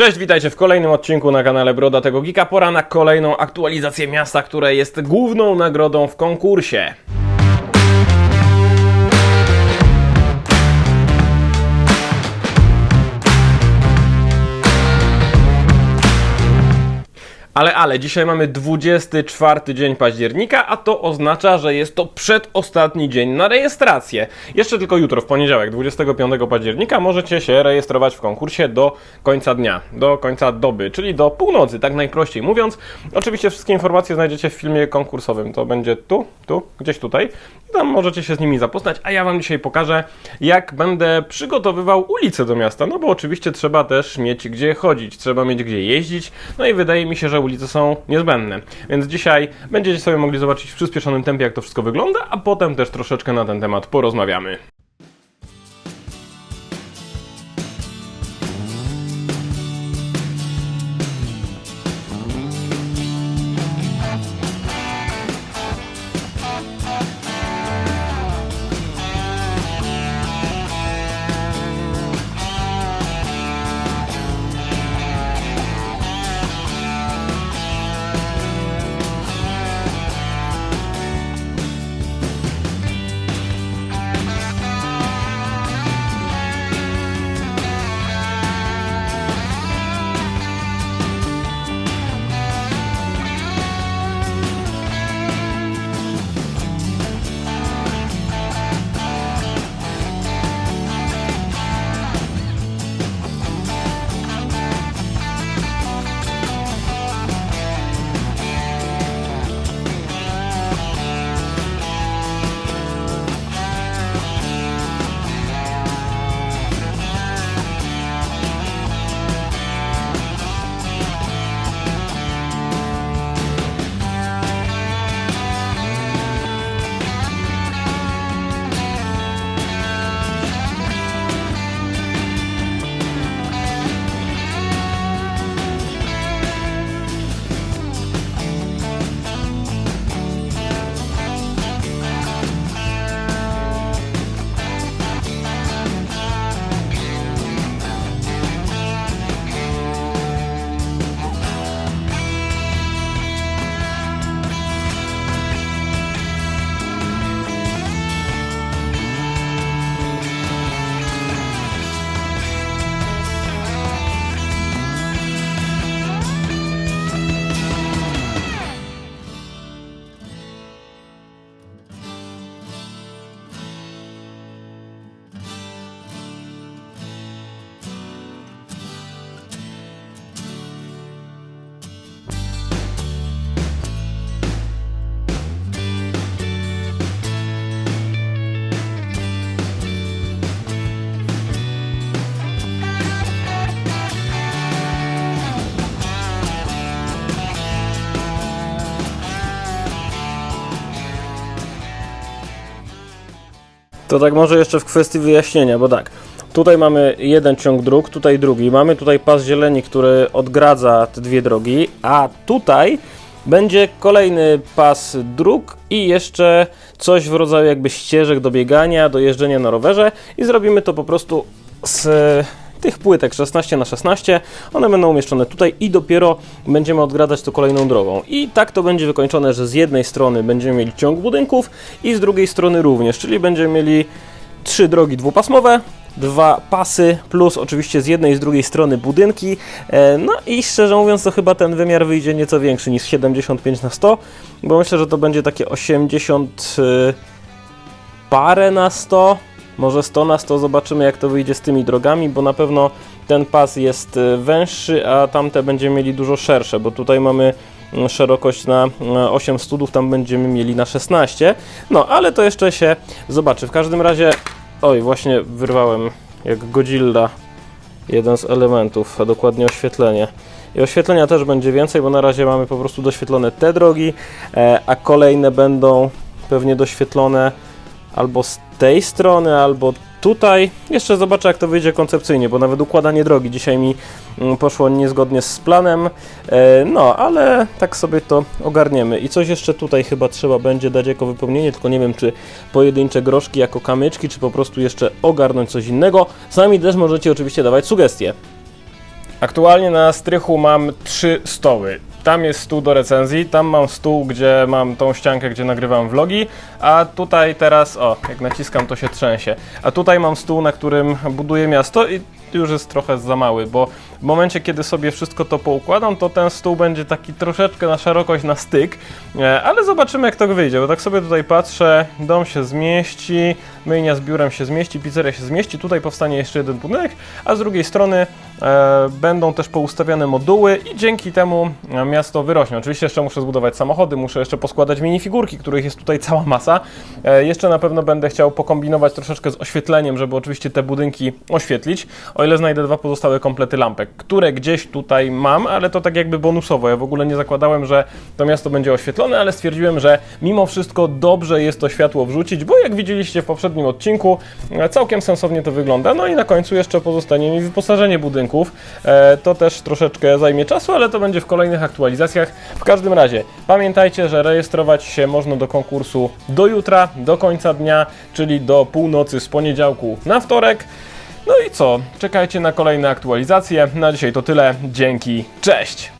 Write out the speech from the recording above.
Cześć, witajcie w kolejnym odcinku na kanale Brodatego Geeka. Pora na kolejną aktualizację miasta, które jest główną nagrodą w konkursie. Ale, ale, dzisiaj mamy 24 dzień października, a to oznacza, że jest to przedostatni dzień na rejestrację. Jeszcze tylko jutro, w poniedziałek, 25 października, możecie się rejestrować w konkursie do końca dnia, do końca doby, czyli do północy, tak najprościej mówiąc. Oczywiście wszystkie informacje znajdziecie w filmie konkursowym. To będzie tu, tu, gdzieś tutaj. Tam możecie się z nimi zapoznać, a ja Wam dzisiaj pokażę, jak będę przygotowywał ulice do miasta. No bo oczywiście trzeba też mieć gdzie chodzić, trzeba mieć gdzie jeździć, no i wydaje mi się, że ulice są niezbędne. Więc dzisiaj będziecie sobie mogli zobaczyć w przyspieszonym tempie, jak to wszystko wygląda, a potem też troszeczkę na ten temat porozmawiamy. To tak może jeszcze w kwestii wyjaśnienia, bo tak, tutaj mamy jeden ciąg dróg, tutaj drugi. Mamy tutaj pas zieleni, który odgradza te dwie drogi, a tutaj będzie kolejny pas dróg i jeszcze coś w rodzaju jakby ścieżek do biegania, do jeżdżenia na rowerze i zrobimy to po prostu z tych płytek 16 na 16 one będą umieszczone tutaj i dopiero będziemy odgradzać to kolejną drogą. I tak to będzie wykończone, że z jednej strony będziemy mieli ciąg budynków i z drugiej strony również, czyli będziemy mieli trzy drogi dwupasmowe, dwa pasy, plus oczywiście z jednej i z drugiej strony budynki. E, No i szczerze mówiąc, to chyba ten wymiar wyjdzie nieco większy niż 75 na 100, bo myślę, że to będzie takie 80 y, parę na 100, może 100 na 100, zobaczymy jak to wyjdzie z tymi drogami, bo na pewno ten pas jest y, węższy, a tamte będziemy mieli dużo szersze, bo tutaj mamy mm, szerokość na e, 8 studów, tam będziemy mieli na 16. No, ale to jeszcze się zobaczy. W każdym razie, oj, właśnie wyrwałem jak Godzilla jeden z elementów, a dokładnie oświetlenie. I oświetlenia też będzie więcej, bo na razie mamy po prostu doświetlone te drogi, e, a kolejne będą pewnie doświetlone albo z tej strony, albo tutaj. Jeszcze zobaczę, jak to wyjdzie koncepcyjnie, bo nawet układanie drogi dzisiaj mi mm, poszło niezgodnie z planem. E, No, ale tak sobie to ogarniemy. I coś jeszcze tutaj chyba trzeba będzie dać jako wypełnienie, tylko nie wiem, czy pojedyncze groszki jako kamyczki, czy po prostu jeszcze ogarnąć coś innego. Sami też możecie oczywiście dawać sugestie. Aktualnie na strychu mam trzy stoły. Tam jest stół do recenzji, tam mam stół, gdzie mam tą ściankę, gdzie nagrywam vlogi, a tutaj teraz, o, jak naciskam to się trzęsie. A tutaj mam stół, na którym buduję miasto i już jest trochę za mały, bo w momencie, kiedy sobie wszystko to poukładam, to ten stół będzie taki troszeczkę na szerokość, na styk, e, ale zobaczymy jak to wyjdzie, bo tak sobie tutaj patrzę, dom się zmieści, myjnia z biurem się zmieści, pizzeria się zmieści, tutaj powstanie jeszcze jeden budynek, a z drugiej strony będą też poustawiane moduły i dzięki temu e, miasto wyrośnie. Oczywiście jeszcze muszę zbudować samochody, muszę jeszcze poskładać minifigurki, których jest tutaj cała masa. E, jeszcze na pewno będę chciał pokombinować troszeczkę z oświetleniem, żeby oczywiście te budynki oświetlić, o ile znajdę dwa pozostałe komplety lampek, które gdzieś tutaj mam, ale to tak jakby bonusowo. Ja w ogóle nie zakładałem, że to miasto będzie oświetlone, ale stwierdziłem, że mimo wszystko dobrze jest to światło wrzucić, bo jak widzieliście w poprzednim odcinku, e, całkiem sensownie to wygląda. No i na końcu jeszcze pozostanie mi wyposażenie budynków. E, To też troszeczkę zajmie czasu, ale to będzie w kolejnych aktualizacjach. W każdym razie pamiętajcie, że rejestrować się można do konkursu do jutra, do końca dnia, czyli do północy z poniedziałku na wtorek. No i co? Czekajcie na kolejne aktualizacje. Na dzisiaj to tyle. Dzięki. Cześć!